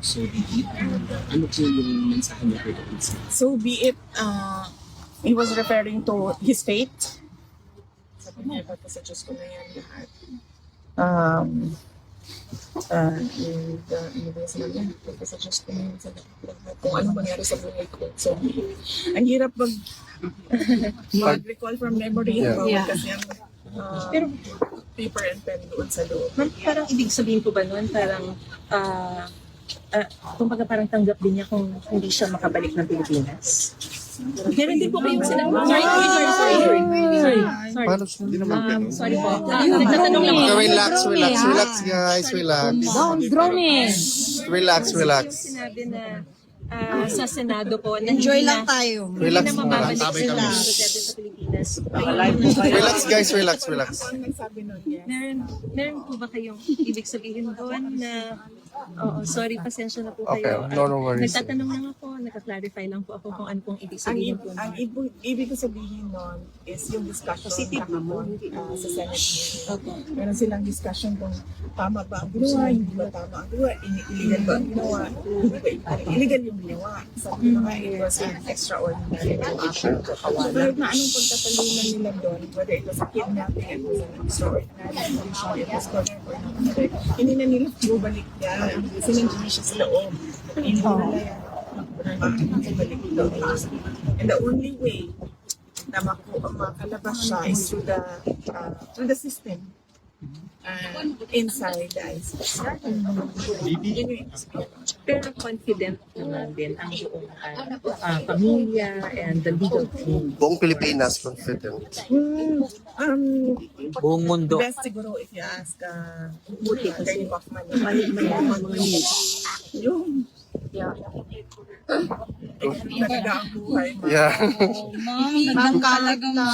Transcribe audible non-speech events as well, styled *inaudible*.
so be it. Ano po yung mensahe niya sa So be it, uh, he was referring to his fate. Sabi niya, ba't sa Diyos ko na yan lahat? Um, uh, and, uh, ano ba sinabi niya? Ba't sa Diyos ko na yan sa lahat? Kung ano mangyari sa buhay ko. So, ang hirap mag, *laughs* mag-recall from memory Yeah. habang Yeah. kasi uh, Pero paper and pen doon sa loob. ma'am, parang ibig sabihin po ba nun, parang, ah, uh, kumbaga parang tanggap din niya kung hindi siya makabalik ng Pilipinas? Meron din po kayong sinabi. Sorry, sorry, sorry, sorry. Sorry, sorry. Paano siya? Hindi naman Um, ganun. sorry po. Nagtatanong lang relax, relax, relax guys, relax. Don't droning. Relax, relax. Sinabi na ah, sa Senado po Enjoy hindi lang tayo. Relax hindi na sila kami. Pilipinas. Relax guys, relax, relax. Yes. Meron, meron po ba kayong ibig sabihin doon na Oo, sorry, pasensya na po Okay, kayo. no, no worries. Nagtatanong lang ako, nagka-clarify lang po ako kung ano pong ibig ang, sabihin ib- po. ang ibig, ibig ko sabihin nun is yung discussion kahapon uh, sa Senate hearing. Okay. Meron silang discussion kung tama ba ang ginawa, hindi ba tama ang ginawa, ini- illegal ba ang ginawa, hindi ba illegal, illegal yung ginawa. Sabi ko nga, it was an extraordinary action. So, kahit na anong pagtatalunan nila doon, whether it was a kidnapping, it was an extraordinary condition, it was torture or not, hindi na nila bumalik yan. Sinandiyan siya sa loob. Hindi nila yan. And the only way na maku- makalabas siya is through the uh, through the system uh, inside the ICC. Yung Pero confident naman din ang buong ah, ah, pamilya and the legal team. Buong Pilipinas, confident. Hmm, um, Buong mundo. best siguro if you ask uh, Attorney Kaufman. Ang mga news. Yung talaga ang buhay. Yeah. Ma'am, nagkakalag na.